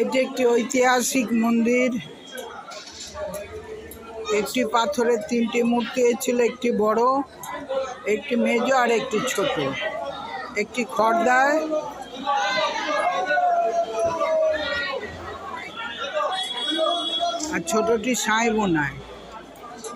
এটি একটি ঐতিহাসিক মন্দির। একটি পাথরের তিনটি মূর্তি ছিল একটি বড়, একটি মেজ আর একটি ছোট। একটি খড়দায় আর ছোটটি সাই বোনায়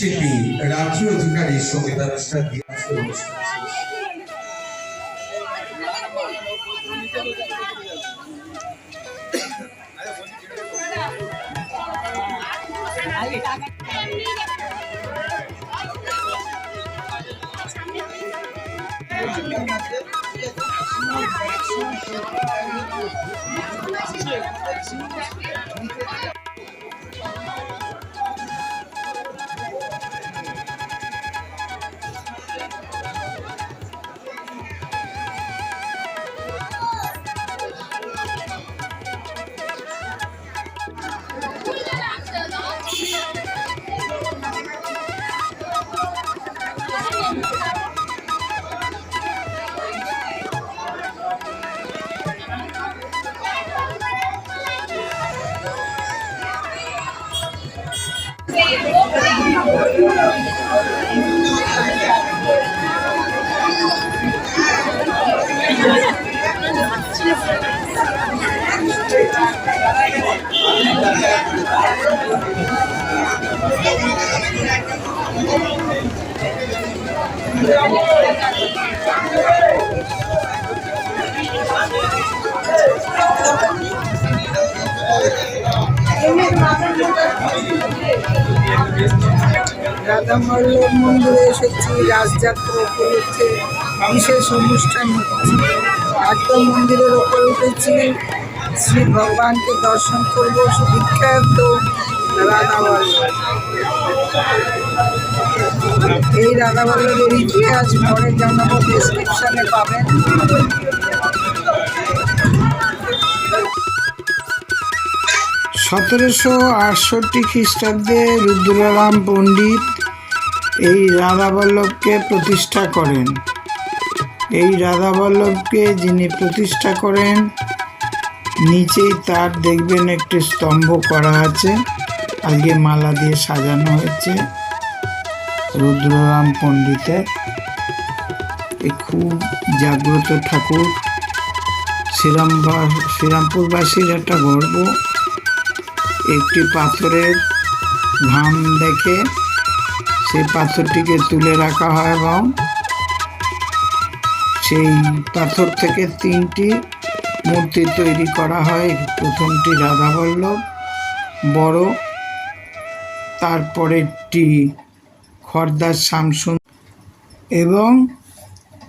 শিল্পী রাজ্য অধিকারী সঙ্গীতানুষ্ঠান দিয়ে আজকের অনুষ্ঠান রাধামল্লভ মন্দিরে এসেছি রাজযাত্রা উপলক্ষে বিশেষ অনুষ্ঠান হচ্ছে। একদম মন্দিরের ওপরে উঠেছি। শ্রী ভগবানকে দর্শন করব বিখ্যাত এই রাধাবল্লভের ইতিহাস পরে জানাব ডিসক্রিপশনে পাবেন। সতেরোশো আটষট্টি খ্রিস্টাব্দে রুদ্ররাম পণ্ডিত এই রাধাবল্লভকে প্রতিষ্ঠা করেন। এই রাধাবল্লভকে যিনি প্রতিষ্ঠা করেন, নিচেই তার দেখবেন একটি স্তম্ভ করা আছে। আজকে মালা দিয়ে সাজানো হয়েছে। রুদ্ররাম পণ্ডিতের খুব জাগ্রত ঠাকুর। শ্রীরামবা শ্রীরামপুরবাসীর একটা গর্ব। একটি পাথরের ঘাম দেখে সেই পাথরটিকে তুলে রাখা হয় এবং সেই পাথর থেকে তিনটি মূর্তি তৈরি করা হয়। প্রথমটি রাধাবল্লভ বড়, তারপরেরটি খর্দার শামসুন এবং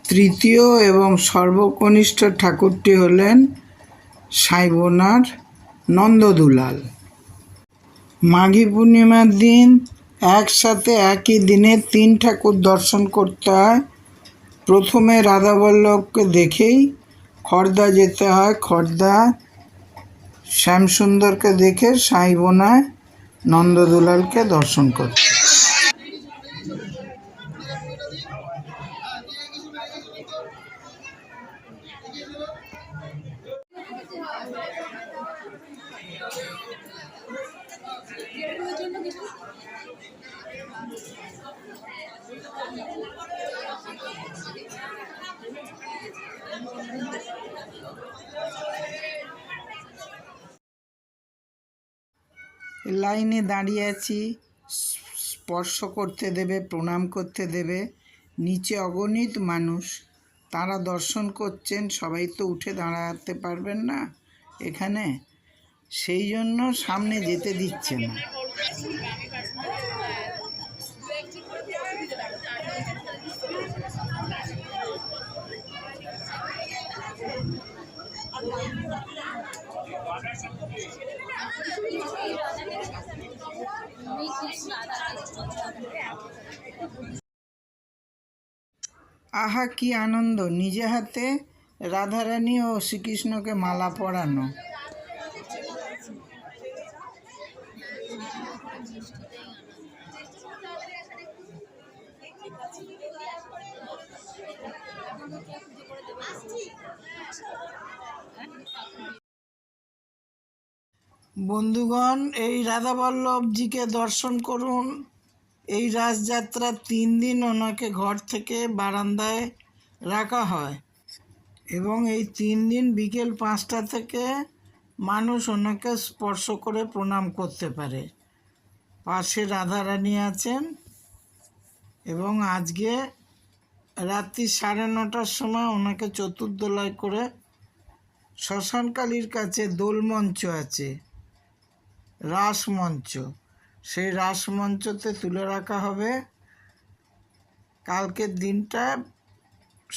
তৃতীয় এবং সর্বকনিষ্ঠ ঠাকুরটি হলেন সাইবোনার নন্দদুলাল। মাঘী পূর্ণিমার দিন একসাথে একই দিনে তিন ঠাকুর দর্শন করতে হয়। প্রথমে রাধাবল্লভকে দেখেই খর্দা যেতে হয়। খর্দা শ্যামসুন্দরকে দেখে সাইবোনায় নন্দদুলালকে দর্শন করতে লাইনে দাঁড়িয়ে আছি। স্পর্শ করতে দেবে, প্রণাম করতে দেবে। নিচে অগণিত মানুষ। তারা দর্শন করছেন, সবাই তো উঠে দাঁড়াতে পারবেন না এখানে। সেই জন্য সামনে যেতে দিচ্ছে না। আহা কি আনন্দ, নিজে হাতে রাধারানী ও শ্রীকৃষ্ণকে মালা পরানো। বন্ধুগণ, এই রাধাবল্লভজিকে দর্শন করুন। এই রাসযাত্রার তিন দিন ওনাকে ঘর থেকে বারান্দায় রাখা হয় এবং এই তিন দিন বিকেল পাঁচটা থেকে মানুষ ওনাকে স্পর্শ করে প্রণাম করতে পারে। পাশে রাধারানী আছেন এবং আজকে রাত্রি সাড়ে নটার সময় ওনাকে চতুর্দোলায় করে শ্মশানকালীর কাছে দোলমঞ্চ আছে, রাসমঞ্চ। সেই রাসমঞ্চতে তুলে রাখা হবে। কালকের দিনটা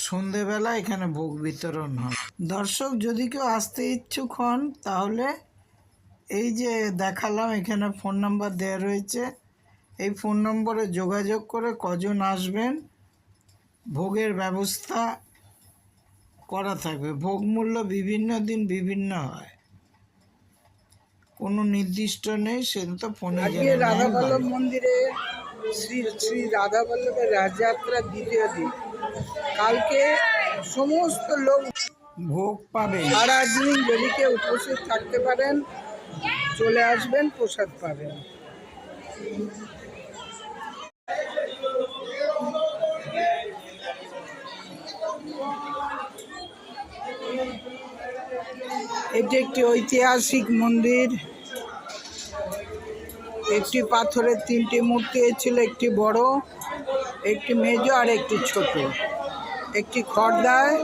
সন্ধেবেলা এখানে ভোগ বিতরণ হয় দর্শক, যদি কেউ আসতে ইচ্ছুক হন, তাহলে এই যে দেখালাম, এখানে ফোন নাম্বার দেওয়া রয়েছে। এই ফোন নম্বরে যোগাযোগ করে কজন আসবেন, ভোগের ব্যবস্থা করা থাকবে। ভোগ মূল্য বিভিন্ন দিন বিভিন্ন হয়। কোনো নির্দিষ্ট নেই সেদিন তো ফোনে রাধা বল্লভ রাধাবল্লভ মন্দিরে শ্রী শ্রী রাধাবল্লভের রাজযাত্রার দ্বিতীয় দিন। কালকে সমস্ত লোক ভোগ পাবে। সারাদিন যদি কেউ উপস্থিত থাকতে পারেন চলে আসবেন প্রসাদ পাবেন। এটি একটি ঐতিহাসিক মন্দির। একটি পাথরের তিনটি মূর্তি ছিল একটি বড়, একটি মেজ আর একটি ছোট। একটি খড়দায়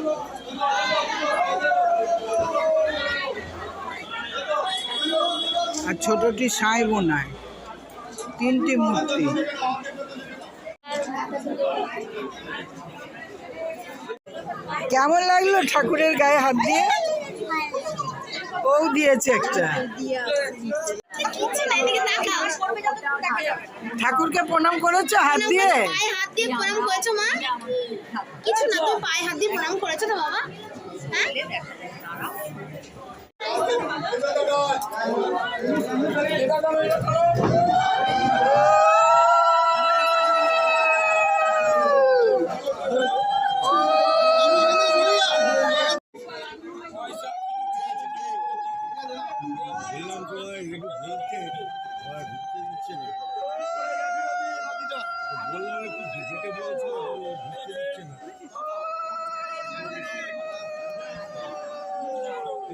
আর ছোটটি সাঁই বোনায় তিনটি মূর্তি। কেমন লাগল ঠাকুরের গায়ে হাত দিয়ে? ও দিয়েছে একটা। ঠাকুরকে প্রণাম করেছ? হাত দিয়ে? হাত দিয়ে প্রণাম করেছ মা? কিছু না তো পায়ে হাত দিয়ে প্রণাম করেছ তো বাবা? হ্যাঁ বললাম তো একটু বলতে ওরা ঢুকতে দিচ্ছে না তো বললাম একটু যেতে বলছে ও ঢুকতে দিচ্ছে না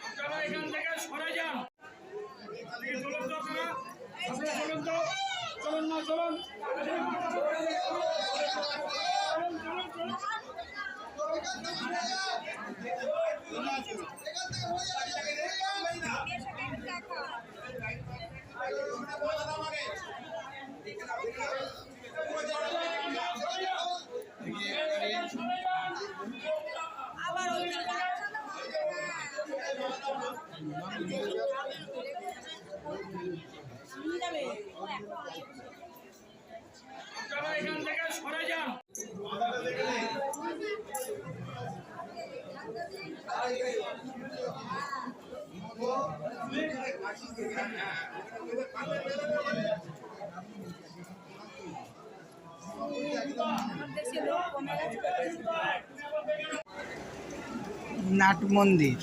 পুজো এখান থেকে সরে সকালে নাট মন্দির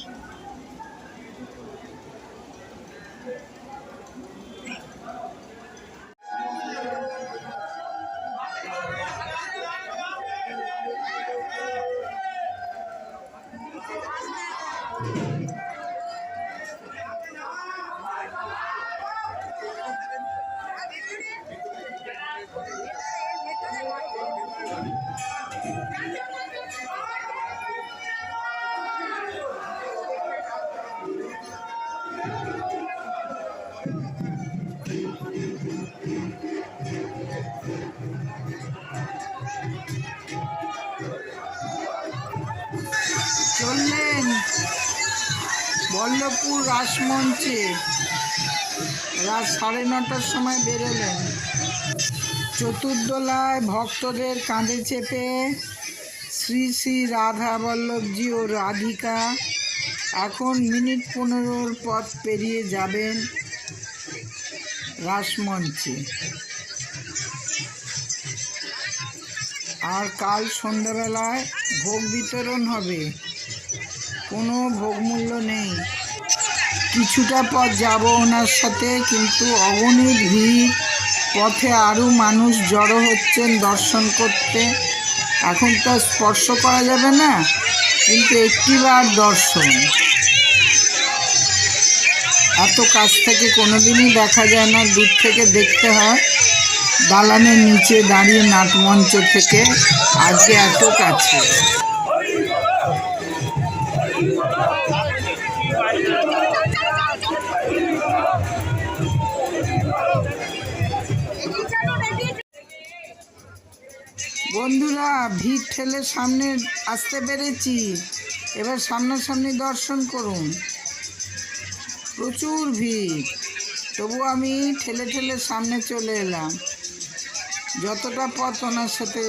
গোবিন্দপুর রাসমঞ্চে। রাত সাড়ে নটার সময় বেরোলেন। চতুর্দোলায় ভক্তদের কাঁধে চেপে শ্রী শ্রী রাধা বল্লভজি ও রাধিকা এখন মিনিট পনেরোর পথ পেরিয়ে যাবেন রাসমঞ্চে। আর কাল সন্ধ্যাবেলায় ভোগ বিতরণ হবে। কোনো ভোগমূল্য নেই। কিছুটা পথ যাব ওনার সাথে, কিন্তু অগণিত ভিড়। পথে আরও মানুষ জড়ো হচ্ছেন দর্শন করতে। এখন তো স্পর্শ করা যাবে না, কিন্তু একটিবার দর্শন। এত কাছ থেকে কোনোদিনই দেখা যায় না, দূর থেকে দেখতে হয়। দালানের নিচে দাঁড়িয়ে নাটমঞ্চ থেকে, আজকে এত কাছে। বন্ধুরা, ভিড় ঠেলে সামনে আসতে পেরেছি। এবার সামনাসামনি দর্শন করুন। প্রচুর ভিড়। তবু আমি ঠেলে ঠেলে সামনে চলে এলাম। যতটা পথ ওনার সাথে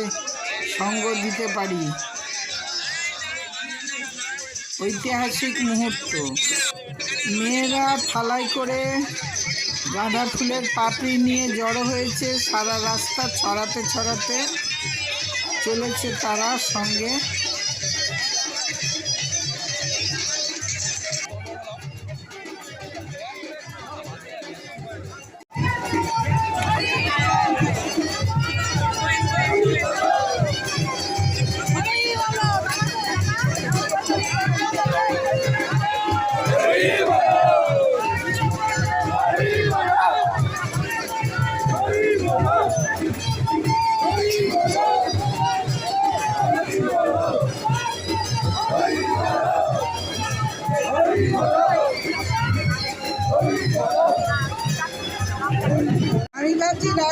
সঙ্গ দিতে পারি। ঐতিহাসিক মুহূর্ত। মেয়েরা থালায় করে গাঁদা ফুলের পাপড়ি নিয়ে জড়ো হয়েছে সারা রাস্তা ছড়াতে ছড়াতে। চলেছে তারা সঙ্গে।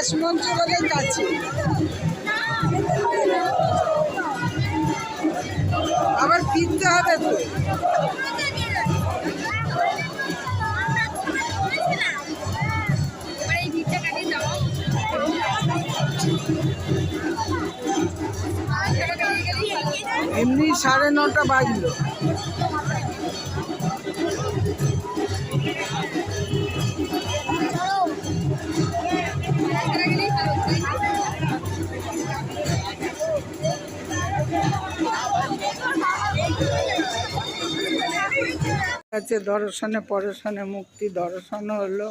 রাসমঞ্চ বলে কাছে আবার ফিরতে হবে তো। এমনি সাড়ে নটা বাজলো। আছে দর্শনে, পরশনে মুক্তি, দর্শন হলো।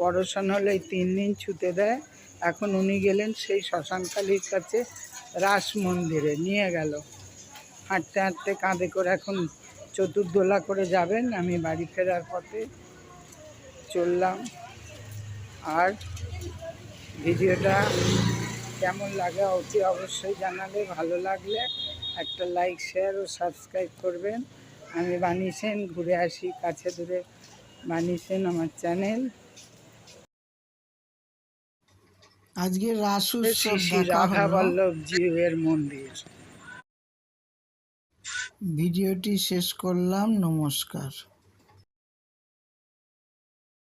পরশন হলে এই তিন দিন ছুতে দেয়। এখন উনি গেলেন সেই শ্মশানকালীর কাছে রাস মন্দিরে, নিয়ে গেল। হাঁটতে হাঁটতে কাঁধে করে এখন চতুর্দোলা করে যাবেন। আমি বাড়ি ফেরার পথে চললাম। আর ভিডিওটা কেমন লাগে অতি অবশ্যই জানালে ভালো লাগলে একটা লাইক শেয়ার ও সাবস্ক্রাইব করবেন। আমি বানিয়েছেন ঘুরে আসি কাছে দূরে। বানিয়েছেন আমার চ্যানেল। আজকে রাস উৎসব রাধা বল্লভ জীবের মন্দির। ভিডিওটি শেষ করলাম নমস্কার।